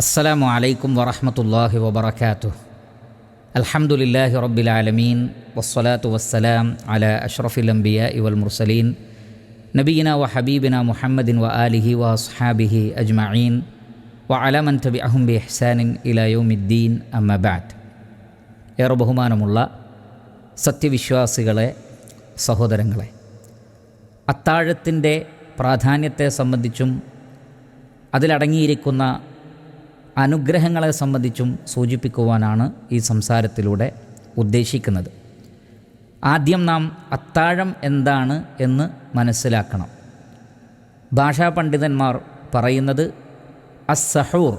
അസ്സലാമു അലൈക്കും വറഹമത്തല്ലാഹി വബർക്കാത്തു അൽഹംദുലില്ലാഹി റബ്ബിൽ ആലമീൻ. വസ്സലാത്തു വസ്സലാം അല അഷ്റഫിൽ അംബിയ ഇവൽ മുർസലീൻ. നബീന വ ഹബീബിന മുഹമ്മദിൻ വ ആലിഹി വ അസ്ഹാബിഹി അജ്മഈൻ. വ അലമൻ തബി അഹും ബി എഹ്സാനിൻ ഇലയോമിദ്ദീൻ അമ്മബാറ്റ് ഏറെ ബഹുമാനമുള്ള സത്യവിശ്വാസികളെ സഹോദരങ്ങളെ അത്താഴത്തിന്റെ പ്രാധാന്യത്തെ സംബന്ധിച്ചും അതിലടങ്ങിയിരിക്കുന്ന അനുഗ്രഹങ്ങളെ സംബന്ധിച്ചും സൂചിപ്പിക്കുവാനാണ് ഈ സംസാരത്തിലൂടെ ഉദ്ദേശിക്കുന്നത്. ആദ്യം നാം അത്താഴം എന്താണ് എന്ന് മനസ്സിലാക്കണം. ഭാഷാ പണ്ഡിതന്മാർ പറയുന്നത് അസ്സഹൂർ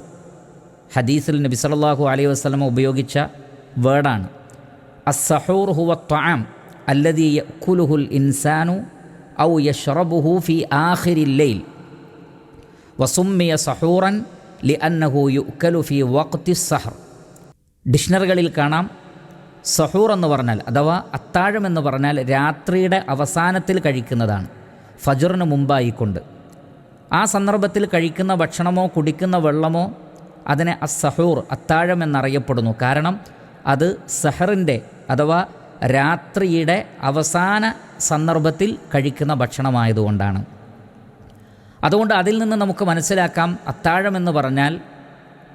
ഹദീസിൽ നബി സല്ലല്ലാഹു അലൈഹി വസ്ലമ ഉപയോഗിച്ച വേർഡാണ്. അസ്സഹൂർ ഹുവ ത്വാം അല്ലതി യക്കുലുഹുൽ ഇൻസാനു ഔ യഷ്റബുഹു ഫി ആഖിരിൽ ലൈൽ. വസുമ്മിയ സഹൂറൻ ലി അന്നഹു യുക്കലു ഫി വക്തി സഹർ. ഡിക്ഷണറികളിൽ കാണാം സഹൂർ എന്ന് പറഞ്ഞാൽ അഥവാ അത്താഴം എന്ന് പറഞ്ഞാൽ രാത്രിയുടെ അവസാനത്തിൽ കഴിക്കുന്നതാണ് ഫജറിന് മുമ്പായിക്കൊണ്ട്. ആ സന്ദർഭത്തിൽ കഴിക്കുന്ന ഭക്ഷണമോ കുടിക്കുന്ന വെള്ളമോ അതിനെ അസഹൂർ അത്താഴം എന്നറിയപ്പെടുന്നു. കാരണം അത് സഹറിന്റെ അഥവാ രാത്രിയുടെ അവസാന സന്ദർഭത്തിൽ കഴിക്കുന്ന ഭക്ഷണമായതുകൊണ്ടാണ്. അതുകൊണ്ട് അതിൽ നിന്ന് നമുക്ക് മനസ്സിലാക്കാം അത്താഴം എന്ന് പറഞ്ഞാൽ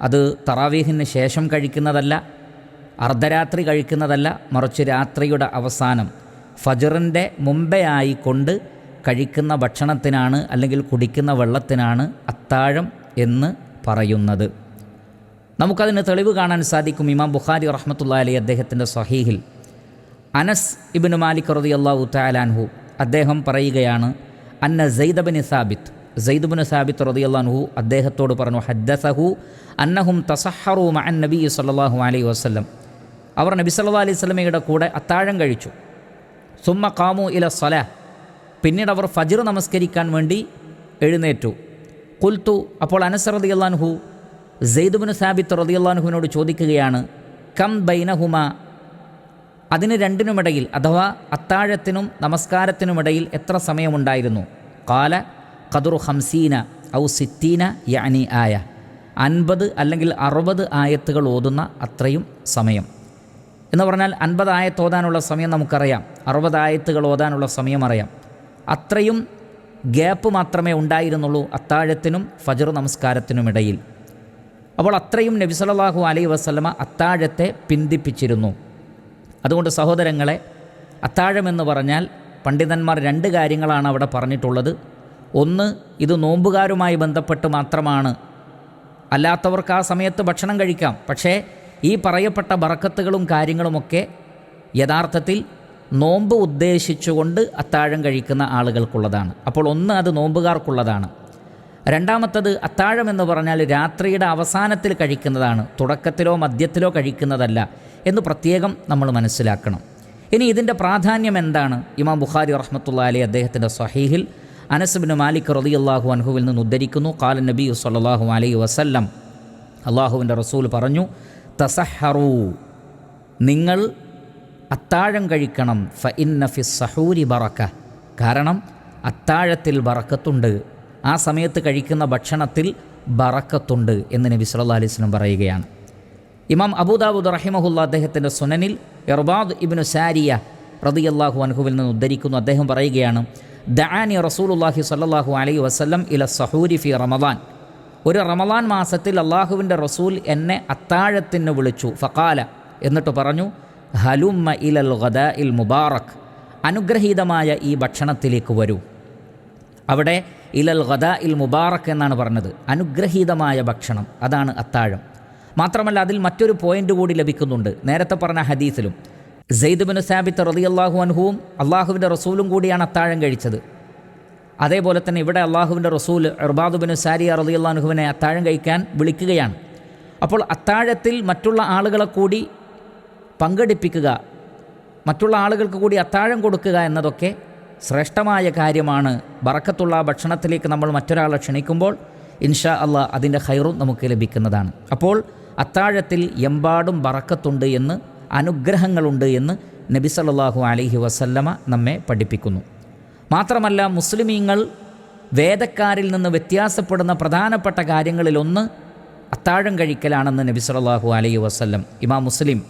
അത് തറാവീഹിന് ശേഷം കഴിക്കുന്നതല്ല അർദ്ധരാത്രി കഴിക്കുന്നതല്ല മറിച്ച് രാത്രിയുടെ അവസാനം ഫജറിന്റെ മുമ്പേ ആയിക്കൊണ്ട് കഴിക്കുന്ന ഭക്ഷണത്തിനാണ് അല്ലെങ്കിൽ കുടിക്കുന്ന വെള്ളത്തിനാണ് അത്താഴം എന്ന് പറയുന്നത്. നമുക്കതിന് തെളിവ് കാണാൻ സാധിക്കും ഇമാം ബുഖാരി റഹ്മത്തുള്ള അലി അദ്ദേഹത്തിന്റെ സഹീഹിൽ. അനസ് ഇബിന് മാലിക് റതി അള്ളാഹു താലാൻഹു അദ്ദേഹം പറയുകയാണ് അന്ന സെയ്ദബിൻ സാബിത്ത് സെയ്ദുബിന് സാബിത്ത് റതി അള്ളാൻഹു അദ്ദേഹത്തോട് പറഞ്ഞു ഹദ്ദസഹു അന്നഹും തസഹറു മഅൻ നബി സല്ലാഹു അലൈഹി വസ്ലം അവർ നബി സല്ലാ അലൈഹി സ്വലമയുടെ കൂടെ അത്താഴം കഴിച്ചു. സുമ്മ കാമു ഇല സല പിന്നീട് അവർ ഫജിർ നമസ്കരിക്കാൻ വേണ്ടി എഴുന്നേറ്റു. കുൽത്തു അപ്പോൾ അനസ് അള്ളാൻഹു സെയ്ദുബിന് സാബിത്ത് റതി അള്ളാൻഹുവിനോട് ചോദിക്കുകയാണ് കം ബൈനഹുമ? അതിന് രണ്ടിനുമിടയിൽ അഥവാ അത്താഴത്തിനും നമസ്കാരത്തിനുമിടയിൽ എത്ര സമയമുണ്ടായിരുന്നു? കാല ഖദുറു ഹംസീന ഔ സിത്തീന യാനി ആയ. അൻപത് അല്ലെങ്കിൽ അറുപത് ആയത്തുകൾ ഓതുന്ന അത്രയും സമയം. എന്ന് പറഞ്ഞാൽ അൻപത് ആയത്ത് ഓതാനുള്ള സമയം നമുക്കറിയാം. അറുപത് ആയത്തുകൾ ഓതാനുള്ള സമയം അറിയാം. അത്രയും ഗ്യാപ്പ് മാത്രമേ ഉണ്ടായിരുന്നുള്ളൂ അത്താഴത്തിനും ഫജർ നമസ്കാരത്തിനുമിടയിൽ അപ്പോൾ അത്രയും നബി സല്ലല്ലാഹു അലൈഹി വസല്ലമ അത്താഴത്തെ പിന്തിപ്പിച്ചിരുന്നു. അതുകൊണ്ട് സഹോദരങ്ങളെ അത്താഴമെന്ന് പറഞ്ഞാൽ പണ്ഡിതന്മാർ രണ്ട് കാര്യങ്ങളാണ് അവിടെ പറഞ്ഞിട്ടുള്ളത്. ഒന്ന് ഇത് നോമ്പുകാരുമായി ബന്ധപ്പെട്ട് മാത്രമാണ്. അല്ലാത്തവർക്ക് ആ സമയത്ത് ഭക്ഷണം കഴിക്കാം. പക്ഷേ ഈ പറയപ്പെട്ട ബറക്കത്തുകളും കാര്യങ്ങളുമൊക്കെ യഥാർത്ഥത്തിൽ നോമ്പ് ഉദ്ദേശിച്ചുകൊണ്ട് അത്താഴം കഴിക്കുന്ന ആളുകൾക്കുള്ളതാണ്. അപ്പോൾ ഒന്ന് അത് നോമ്പുകാർക്കുള്ളതാണ്. രണ്ടാമത്തത് അത്താഴം എന്ന് പറഞ്ഞാൽ രാത്രിയുടെ അവസാനത്തിൽ കഴിക്കുന്നതാണ്. തുടക്കത്തിലോ മദ്യത്തിലോ കഴിക്കുന്നതല്ല എന്ന് പ്രത്യേകം നമ്മൾ മനസ്സിലാക്കണം. ഇനി ഇതിന്റെ പ്രാധാന്യം എന്താണ്? ഇമാം ബുഖാരി റഹ്മത്തുള്ള അലി അദ്ദേഹത്തിന്റെ സഹീഹിൽ അനസ്ബിന് മാലിക് റതി അള്ളാഹു അൻഹുവിൽ നിന്ന് ഉദ്ധരിക്കുന്നു. കാല നബി സല്ലാഹു അലൈ വസല്ലം. അള്ളാഹുവിന്റെ റസൂൽ പറഞ്ഞു തസഹറു നിങ്ങൾ അത്താഴം കഴിക്കണം. ഫ ഇന്ന ഫി സഹൂരി ബറക്ക. കാരണം അത്താഴത്തിൽ ബറക്കത്തുണ്ട്. ആ സമയത്ത് കഴിക്കുന്ന ഭക്ഷണത്തിൽ ബറക്കത്തുണ്ട് എന്ന് നബി സല്ലാ അലൈഹി സ്വലം പറയുകയാണ്. ഇമാം അബൂദാബുദ് റഹിമഹുല്ല അദ്ദേഹത്തിന്റെ സുനനിൽ ഇർബാദ് ഇബിനു സാരിയ റതിയല്ലാഹു അൻഹുവിൽ നിന്ന് ഉദ്ധരിക്കുന്നു. അദ്ദേഹം പറയുകയാണ് ദാനി റസൂലുല്ലാഹി സല്ലാഹു അലൈ വസ്ലം ഇല സഹൂരി ഫി റമദാൻ. ഒരു റമദാൻ മാസത്തിൽ അള്ളാഹുവിന്റെ റസൂൽ എന്നെ അത്താഴത്തിന് വിളിച്ചു. ഫക്കാല എന്നിട്ട് പറഞ്ഞു ഹലുമ്മ ഇലൽ ഗദ ഇൽ മുബാറക് അനുഗ്രഹീതമായ ഈ ഭക്ഷണത്തിലേക്ക് വരൂ. അവിടെ ഇലൽ ഗദ ഇൽ മുബാറക് എന്നാണ് പറഞ്ഞത് അനുഗ്രഹീതമായ ഭക്ഷണം അതാണ് അത്താഴം. മാത്രമല്ല അതിൽ മറ്റൊരു പോയിന്റ് കൂടി ലഭിക്കുന്നുണ്ട്. നേരത്തെ പറഞ്ഞ ഹദീസിലും സെയ്ദ് ബിൻ സാബിത്ത് റതി അള്ളാഹു അൻഹുവും അള്ളാഹുവിന്റെ റസൂലും കൂടിയാണ് അത്താഴം കഴിച്ചത്. അതേപോലെ തന്നെ ഇവിടെ അള്ളാഹുവിന്റെ റസൂൽ ഇർബാദുബിന് സാരിയ റതി അള്ളാഹുവിനെ അത്താഴം കഴിക്കാൻ വിളിക്കുകയാണ്. അപ്പോൾ അത്താഴത്തിൽ മറ്റുള്ള ആളുകളെ കൂടി പങ്കെടുപ്പിക്കുക മറ്റുള്ള ആളുകൾക്ക് കൂടി അത്താഴം കൊടുക്കുക എന്നതൊക്കെ ശ്രേഷ്ഠമായ കാര്യമാണ്. ബറക്കത്തുള്ള ഭക്ഷണത്തിലേക്ക് നമ്മൾ മറ്റൊരാളെ ക്ഷണിക്കുമ്പോൾ ഇൻഷാ അല്ല അതിന്റെ ഹൈറും നമുക്ക് ലഭിക്കുന്നതാണ്. അപ്പോൾ അത്താഴത്തിൽ എമ്പാടും ബറക്കത്തുണ്ട് എന്ന് അനുഗ്രഹങ്ങളുണ്ട് എന്ന് നബി സല്ലാഹു അലഹി വസല്ലമ നമ്മെ പഠിപ്പിക്കുന്നു. മാത്രമല്ല മുസ്ലിമീങ്ങൾ വേദക്കാരിൽ നിന്ന് വ്യത്യാസപ്പെടുന്ന പ്രധാനപ്പെട്ട കാര്യങ്ങളിലൊന്ന് അത്താഴം കഴിക്കലാണെന്ന് നബി സല്ലല്ലാഹു അലൈഹി വസല്ലം ഇമാം മുസ്ലിം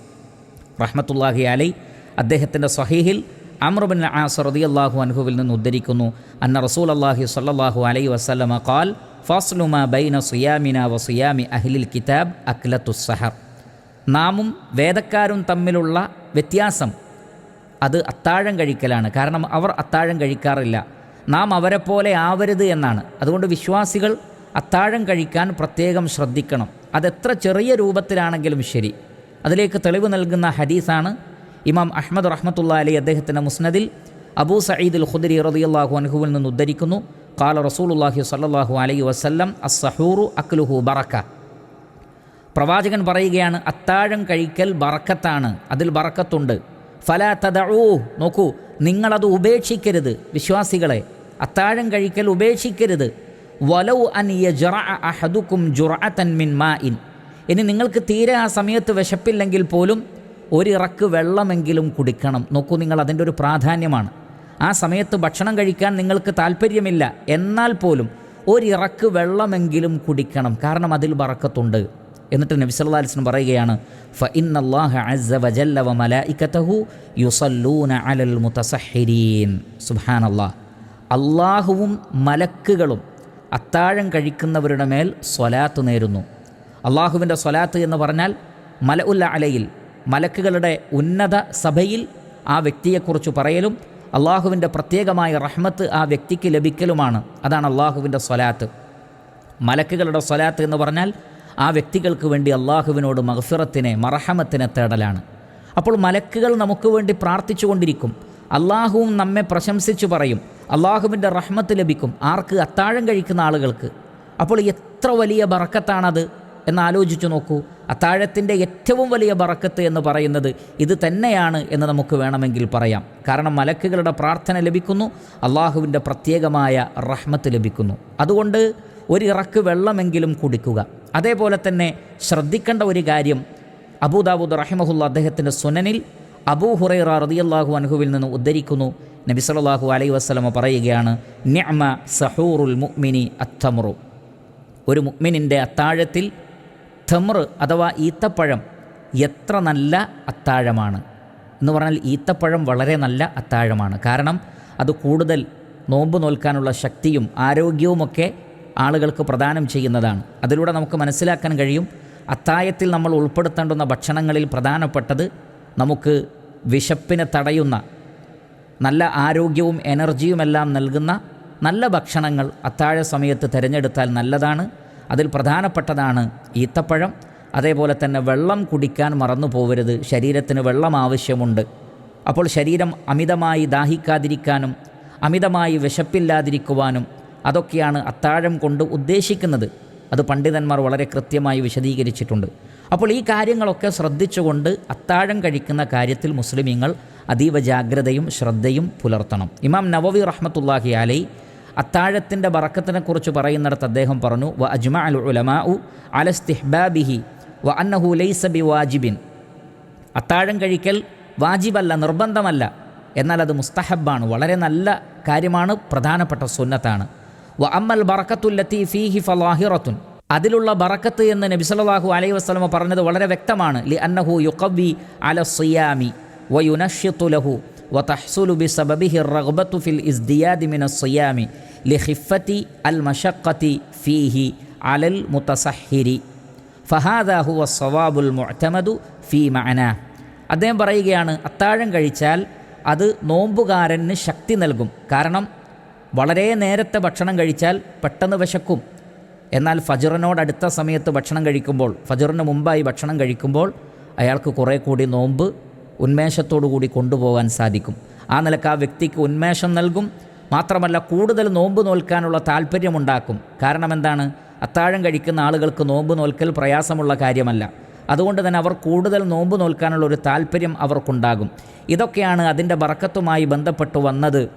റഹ്മത്തുല്ലാഹി അലൈ അദ്ദേഹത്തിന്റെ സഹീഹിൽ അമ്രബിൻ ആസ് അള്ളാഹു അൻഹുവിൽ നിന്ന് ഉദ്ധരിക്കുന്നു. അന്ന റസൂൽ അള്ളാഹി സല്ലാഹു അലൈഹി വസ്ലമ കാൽ ഫാസ്ലുമ ബൈന സുയാമിന വസുയാമി സുയാമി അഹ്ലിൽ കിതാബ് അക്ലത്തു സഹർ. നാമും വേദക്കാരും തമ്മിലുള്ള വ്യത്യാസം അത് അത്താഴം കഴിക്കലാണ്. കാരണം അവർ അത്താഴം കഴിക്കാറില്ല. നാം അവരെ പോലെ ആവരുത് എന്നാണ്. അതുകൊണ്ട് വിശ്വാസികൾ അത്താഴം കഴിക്കാൻ പ്രത്യേകം ശ്രദ്ധിക്കണം. അതെത്ര ചെറിയ രൂപത്തിലാണെങ്കിലും ശരി. അതിലേക്ക് തെളിവ് നൽകുന്ന ഹദീസാണ് ഇമാം അഹമ്മദ് റഹ്മത്തുള്ള അലി അദ്ദേഹത്തിന്റെ മുസ്നദിൽ അബൂ സയ്യിദുൽ ഖുദരി റളിയല്ലാഹു അൻഹുവിൽ നിന്ന് ഉദ്ധരിക്കുന്നു. കാല റസൂലുള്ളാഹി സല്ലാഹു അലൈ വസല്ലം അസ്സഹൂറു അക്ലുഹു ബറക്ക. പ്രവാചകൻ പറയുകയാണ് അത്താഴം കഴിക്കൽ ബറക്കത്താണ് അതിൽ ബറക്കത്തുണ്ട്. ഫല തദഊ നോക്കൂ നിങ്ങളത് ഉപേക്ഷിക്കരുത് വിശ്വാസികളെ. അത്താഴം കഴിക്കൽ ഉപേക്ഷിക്കരുത്. വലൗ അൻ ജുറ അഹദുക്കും ജുർഅതൻ മിൻ മാഇൻ. ഇനി നിങ്ങൾക്ക് തീരെ ആ സമയത്ത് വിശപ്പില്ലെങ്കിൽ പോലും ഒരിറക്ക് വെള്ളമെങ്കിലും കുടിക്കണം. നോക്കൂ നിങ്ങൾ അതിന്റെ ഒരു പ്രാധാന്യമാണ്. ആ സമയത്ത് ഭക്ഷണം കഴിക്കാൻ നിങ്ങൾക്ക് താല്പര്യമില്ല എന്നാൽ പോലും ഒരിറക്ക് വെള്ളമെങ്കിലും കുടിക്കണം. കാരണം അതിൽ ബറക്കത്തുണ്ട്. എന്നിട്ട് നബി സല്ലാ അലിസ്ലം പറയുകയാണ് ഫ ഇന്നല്ലാഹ അസ്സ വജല്ല വ യുസല്ലൂന അലൽ അള്ളാഹുവും മലക്കുകളും അത്താഴം കഴിക്കുന്നവരുടെ മേൽ സ്വലാത്ത് നേരുന്നു. അള്ളാഹുവിന്റെ സ്വലാത്ത് എന്ന് പറഞ്ഞാൽ മല ഉല്ല അലയിൽ മലക്കുകളുടെ ഉന്നത സഭയിൽ ആ വ്യക്തിയെക്കുറിച്ച് പറയലും അള്ളാഹുവിന്റെ പ്രത്യേകമായ റഹ്മത്ത് ആ വ്യക്തിക്ക് ലഭിക്കലുമാണ്. അതാണ് അള്ളാഹുവിന്റെ സ്വലാത്ത്. മലക്കുകളുടെ സ്വലാത്ത് എന്ന് പറഞ്ഞാൽ ആ വ്യക്തികൾക്ക് വേണ്ടി അള്ളാഹുവിനോട് മഹഫിറത്തിനെ മറഹമത്തിനെ തേടലാണ്. അപ്പോൾ മലക്കുകൾ നമുക്ക് വേണ്ടി പ്രാർത്ഥിച്ചുകൊണ്ടിരിക്കും അള്ളാഹുവും നമ്മെ പ്രശംസിച്ചു പറയും. അള്ളാഹുവിന്റെ റഹ്മത്ത് ലഭിക്കും. ആർക്ക്? അത്താഴം കഴിക്കുന്ന ആളുകൾക്ക്. അപ്പോൾ എത്ര വലിയ ബറക്കത്താണത്? എന്ന് ആലോചിച്ചു നോക്കൂ. അത്താഴത്തിന്റെ ഏറ്റവും വലിയ ബറക്കത്ത് എന്ന് പറയുന്നത് ഇത് തന്നെയാണ് എന്ന് നമുക്ക് വേണമെങ്കിൽ പറയാം. കാരണം മലക്കുകളുടെ പ്രാർത്ഥന ലഭിക്കുന്നു അള്ളാഹുവിന്റെ പ്രത്യേകമായ റഹ്മത്ത് ലഭിക്കുന്നു. അതുകൊണ്ട് ഒരിറക്ക് വെള്ളമെങ്കിലും കുടിക്കുക. അതേപോലെ തന്നെ ശ്രദ്ധിക്കേണ്ട ഒരു കാര്യം അബൂദാബൂദ് റഹിമഹുല്ല അദ്ദേഹത്തിന്റെ സുനനിൽ അബൂ ഹുറൈറ റളിയല്ലാഹു അൻഹുവിൽ നിന്ന് ഉദ്ധരിക്കുന്നു. നബി സല്ലല്ലാഹു അലൈ വസ്ലമ പറയുകയാണ് നിഅമ സഹൂറുൽ മുഅ്മിനി അത്തമറു. ഒരു മുഅ്മിനിന്റെ അത്താഴത്തിൽ തമർ അഥവാ ഈത്തപ്പഴം എത്ര നല്ല അത്താഴമാണ്. എന്ന് പറഞ്ഞാൽ ഈത്തപ്പഴം വളരെ നല്ല അത്താഴമാണ്. കാരണം അത് കൂടുതൽ നോമ്പ് നോൽക്കാനുള്ള ശക്തിയും ആരോഗ്യവുമൊക്കെ ആളുകൾക്ക് പ്രദാനം ചെയ്യുന്നതാണ്. അതിലൂടെ നമുക്ക് മനസ്സിലാക്കാൻ കഴിയും അത്തായത്തിൽ നമ്മൾ ഉൾപ്പെടുത്തേണ്ടുന്ന ഭക്ഷണങ്ങളിൽ പ്രധാനപ്പെട്ടത് നമുക്ക് വിശപ്പിനെ തടയുന്ന നല്ല ആരോഗ്യവും എനർജിയുമെല്ലാം നൽകുന്ന നല്ല ഭക്ഷണങ്ങൾ അത്താഴ സമയത്ത് തിരഞ്ഞെടുത്താൽ നല്ലതാണ്. അതിൽ പ്രധാനപ്പെട്ടതാണ് ഈത്തപ്പഴം അതേപോലെ തന്നെ വെള്ളം കുടിക്കാൻ മറന്നു പോകരുത് ശരീരത്തിന് വെള്ളം ആവശ്യമുണ്ട്. അപ്പോൾ ശരീരം അമിതമായി ദാഹിക്കാതിരിക്കാനും അമിതമായി വിശപ്പില്ലാതിരിക്കുവാനും അതൊക്കെയാണ് അത്താഴം കൊണ്ട് ഉദ്ദേശിക്കുന്നത്. അത് പണ്ഡിതന്മാർ വളരെ കൃത്യമായി വിശദീകരിച്ചിട്ടുണ്ട്. അപ്പോൾ ഈ കാര്യങ്ങളൊക്കെ ശ്രദ്ധിച്ചുകൊണ്ട് അത്താഴം കഴിക്കുന്ന കാര്യത്തിൽ മുസ്ലിമീങ്ങൾ അതീവ ജാഗ്രതയും ശ്രദ്ധയും പുലർത്തണം. ഇമാം നവവി റഹ്മത്തുല്ലാഹി അലൈ അത്താഴത്തിന്റെ ബറക്കത്തിനെക്കുറിച്ച് പറയുന്നിടത്ത് അദ്ദേഹം പറഞ്ഞു വ അജ്മ അൽ ഉലമാ ഉ അലസ്തിഹ്ബാബിഹി വ അന്നഹു ലൈസ ബി വാജിബിൻ അത്താഴം കഴിക്കൽ വാജിബല്ല നിർബന്ധമല്ല. എന്നാൽ അത് മുസ്തഹബാണ്. വളരെ നല്ല കാര്യമാണ് പ്രധാനപ്പെട്ട സുന്നത്താണ്. വ അമ്മൽ ബറക്കത്തുല്ലത്തി ഫീഹി ഫലാഹിറത്തുൻ. അതിലുള്ള ബറക്കത്ത് എന്ന് സല്ലല്ലാഹു അലൈഹി വസല്ലമ പറഞ്ഞത് വളരെ വ്യക്തമാണ്. ലി അന്നഹു യുക്കവി അല സിയാമി വ യുനശ്യത്തു ലഹു വ തഹ്സുലു ബി സബബിഹി റഗ്ബത്തു ഫിൽ ഇസ്ദിയാദി മിന സിയാമി ലി ഖിഫത്തി അൽ മഷഖത്തി ഫീഹി അലൽ മുതസഹിരി. ഫഹാദ ഹുവ സവാബുൽ മുഅ്തമദു ഫീ മഅന. അദ്ദേഹം പറയുകയാണ് അത്താഴം കഴിച്ചാൽ അത് നോമ്പുകാരന് ശക്തി നൽകും. കാരണം വളരെ നേരത്തെ ഭക്ഷണം കഴിച്ചാൽ പെട്ടെന്ന് വിശക്കും. എന്നാൽ ഫജറിനോടടുത്ത സമയത്ത് ഭക്ഷണം കഴിക്കുമ്പോൾ ഫജറിന് മുമ്പായി ഭക്ഷണം കഴിക്കുമ്പോൾ അയാൾക്ക് കുറേ കൂടി നോമ്പ് ഉന്മേഷത്തോടു കൂടി കൊണ്ടുപോകാൻ സാധിക്കും. ആ നിലയ്ക്ക് ആ വ്യക്തിക്ക് ഉന്മേഷം നൽകും. മാത്രമല്ല കൂടുതൽ നോമ്പ് നോൽക്കാനുള്ള താല്പര്യമുണ്ടാക്കും കാരണം എന്താണ്? അത്താഴം കഴിക്കുന്ന ആളുകൾക്ക് നോമ്പ് നോൽക്കൽ പ്രയാസമുള്ള കാര്യമല്ല. അതുകൊണ്ട് തന്നെ അവർ കൂടുതൽ നോമ്പ് നോൽക്കാനുള്ള ഒരു താല്പര്യം അവർക്കുണ്ടാകും. ഇതൊക്കെയാണ് അതിന്റെ ബറക്കത്തുമായി ബന്ധപ്പെട്ട് വന്നത്.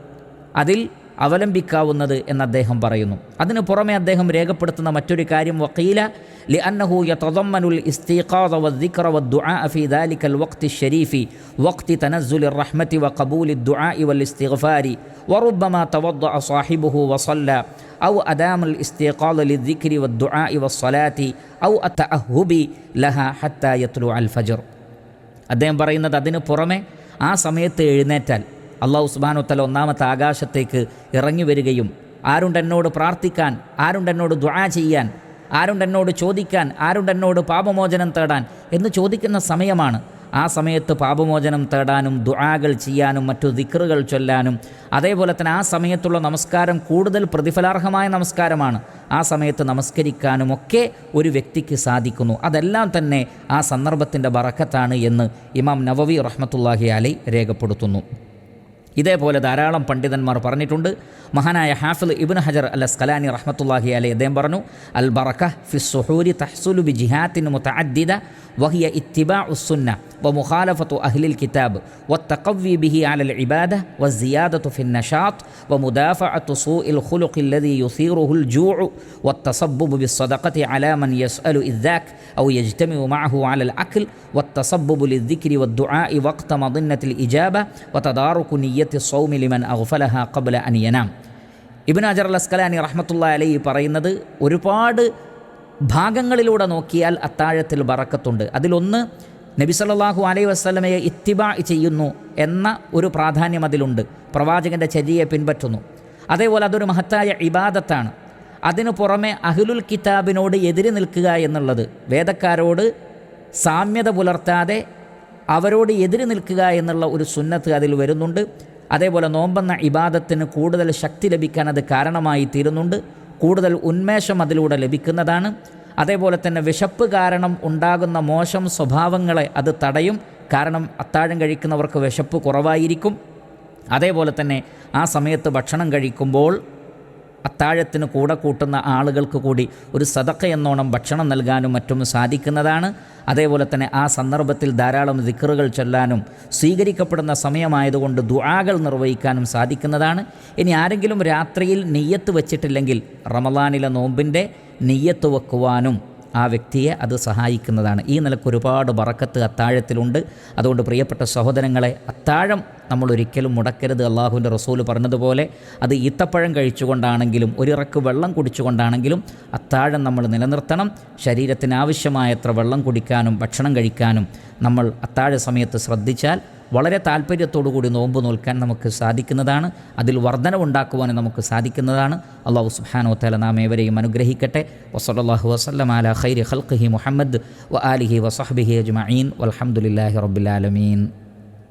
അതിൽ അവലംബിക്കാവുന്നത് എന്ന് അദ്ദേഹം പറയുന്നു അതിനു പുറമെ അദ്ദേഹം രേഖപ്പെടുത്തുന്ന മറ്റൊരു കാര്യം വക്കീല ലി അന്നഹു യതദമ്മനുൽ ഇസ്തിഖാദ വദ്ദിക്റ വദ്ദുആ ഫി ദാലിക വഖ്തി ഷരീഫി വഖ്തി തനസ്സുലി റഹ്മതി വഖബൂലി ദുആ വൽ ഇസ്തിഗ്ഫാരി وربما توضأ صاحبه وصلى أو أدام الاستيقاظ للذكر والدعاء والصلاة أو التأهب لها حتى يطلع الفجر അദ്ദേഹം പറയുന്നത് അതിനു പുറമെ ആ സമയത്ത് എഴുന്നേറ്റാൽ അള്ളാഹു സുബാനുത്തല ഒന്നാമത്തെ ആകാശത്തേക്ക് ഇറങ്ങി വരികയും ആരുണ്ട് എന്നോട് പ്രാർത്ഥിക്കാൻ ആരുണ്ട് എന്നോട് ദ്വാ ചെയ്യാൻ ആരുണ്ട് എന്നോട് ചോദിക്കാൻ ആരുണ്ട് എന്നോട് പാപമോചനം തേടാൻ എന്ന് ചോദിക്കുന്ന സമയമാണ്. ആ സമയത്ത് പാപമോചനം തേടാനും ദുആകൾ ചെയ്യാനും മറ്റു ദിക്റുകൾ ചൊല്ലാനും അതേപോലെ തന്നെ ആ സമയത്തുള്ള നമസ്കാരം കൂടുതൽ പ്രതിഫലാർഹമായ നമസ്കാരമാണ്. ആ സമയത്ത് നമസ്കരിക്കാനും ഒക്കെ ഒരു വ്യക്തിക്ക് സാധിക്കുന്നു. അതെല്ലാം തന്നെ ആ സന്ദർഭത്തിന്റെ ബറക്കത്താണ് എന്ന് ഇമാം നവവി റഹ്മത്തുല്ലാഹി അലി രേഖപ്പെടുത്തുന്നു. ഇതേപോലെ ധാരാളം പണ്ഡിതന്മാർ പറഞ്ഞിട്ടുണ്ട് മഹാനായ ഹാഫിൽ ഇബിൻ ഹജർ അൽ സ്കലാനി റഹ്മത്തുല്ലാഹി അലി അദ്ദേഹം പറഞ്ഞു അൽ ബറക്ക ഫി സുഹൂരി തഹ്സുലു ബി ജിഹാത്തിൻ മുതഅദ്ദിദ وهي اتباع السنة ومخالفة أهل الكتاب والتقوي به على العبادة والزيادة في النشاط ومدافعة سوء الخلق الذي يثيره الجوع والتصبب بالصدقة على من يسأل إذ ذاك أو يجتمع معه على الأكل والتصبب للذكر والدعاء وقت مظنة الإجابة وتدارك نية ഫാദിലത്തി സൗമിലിമൻ അഹുഫലഹ കബുല അനിയനാം ഇബിൻ അജർ അൽ അസ്കലാനി റഹ്മത്തുള്ള അലൈ പറയുന്നത് ഒരുപാട് ഭാഗങ്ങളിലൂടെ നോക്കിയാൽ അത്താഴത്തിൽ വറക്കത്തുണ്ട്. അതിലൊന്ന് നബി സല്ലാഹു അലൈ വസ്ലമയെ ഇത്തിബ ചെയ്യുന്നു എന്ന ഒരു പ്രാധാന്യം അതിലുണ്ട്. പ്രവാചകന്റെ ചര്യയെ പിൻപറ്റുന്നു. അതേപോലെ അതൊരു മഹത്തായ ഇബാദത്താണ്. അതിനു പുറമെ അഹ്ലുൽ കിതാബിനോട് എതിരി നിൽക്കുക എന്നുള്ളത്. വേദക്കാരോട് സാമ്യത പുലർത്താതെ അവരോട് എതിരി നിൽക്കുക എന്നുള്ള ഒരു സുന്നത്ത് അതിൽ വരുന്നുണ്ട്. അതേപോലെ നോമ്പെന്ന ഇബാദത്തിന് കൂടുതൽ ശക്തി ലഭിക്കാൻ അത് കാരണമായി തീരുന്നുണ്ട്. കൂടുതൽ ഉന്മേഷം അതിലൂടെ ലഭിക്കുന്നതാണ്. അതേപോലെ തന്നെ വിശപ്പ് കാരണം ഉണ്ടാകുന്ന മോശം സ്വഭാവങ്ങളെ അത് തടയും. കാരണം അത്താഴം കഴിക്കുന്നവർക്ക് വിശപ്പ് കുറവായിരിക്കും. അതേപോലെ തന്നെ ആ സമയത്ത് ഭക്ഷണം കഴിക്കുമ്പോൾ അത്താഴത്തിന് കൂടെ കൂട്ടുന്ന ആളുകൾക്ക് കൂടി ഒരു സതക്ക എന്നോണം ഭക്ഷണം നൽകാനും മറ്റും സാധിക്കുന്നതാണ്. അതേപോലെ തന്നെ ആ സന്ദർഭത്തിൽ ധാരാളം ദിക്കറുകൾ ചൊല്ലാനും സ്വീകരിക്കപ്പെടുന്ന സമയമായതുകൊണ്ട് ദുആകൾ നിർവഹിക്കാനും സാധിക്കുന്നതാണ്. ഇനി ആരെങ്കിലും രാത്രിയിൽ നെയ്യത്ത് വച്ചിട്ടില്ലെങ്കിൽ റമലാനിലെ നോമ്പിന്റെ നെയ്യത്ത് വെക്കുവാനും ആ വ്യക്തിയെ അത് സഹായിക്കുന്നതാണ്. ഈ നിലയ്ക്ക് ഒരുപാട് വറക്കത്ത് അത്താഴത്തിലുണ്ട്. അതുകൊണ്ട് പ്രിയപ്പെട്ട സഹോദരങ്ങളെ അത്താഴം നമ്മൾ ഒരിക്കലും മുടക്കരുത്. അള്ളാഹുവിന്റെ റസൂൽ പറഞ്ഞതുപോലെ അത് ഈത്തപ്പഴം കഴിച്ചുകൊണ്ടാണെങ്കിലും ഒരിറക്ക് വെള്ളം കുടിച്ചുകൊണ്ടാണെങ്കിലും അത്താഴം നമ്മൾ നിലനിർത്തണം. ശരീരത്തിന് ആവശ്യമായത്ര വെള്ളം കുടിക്കാനും ഭക്ഷണം കഴിക്കാനും നമ്മൾ അത്താഴ സമയത്ത് ശ്രദ്ധിച്ചാൽ വളരെ താല്പര്യത്തോടു കൂടി നോമ്പ് നോൽക്കാൻ നമുക്ക് സാധിക്കുന്നതാണ്. അതിൽ വർധനവുണ്ടാക്കുവാൻ നമുക്ക് സാധിക്കുന്നതാണ്. അള്ളാഹു സുഹാനോ തല നാം ഏവരെയും അനുഗ്രഹിക്കട്ടെ. വസല്ലല്ലാഹു വസ്ലം അല ഖൈരി ഹൽഖി മുഹമ്മദ് വ ആലിഹി വസഹബിഹി അജ്മീൻ വലഹമുല്ലാഹി റബ്ബിൽ ആലമീൻ.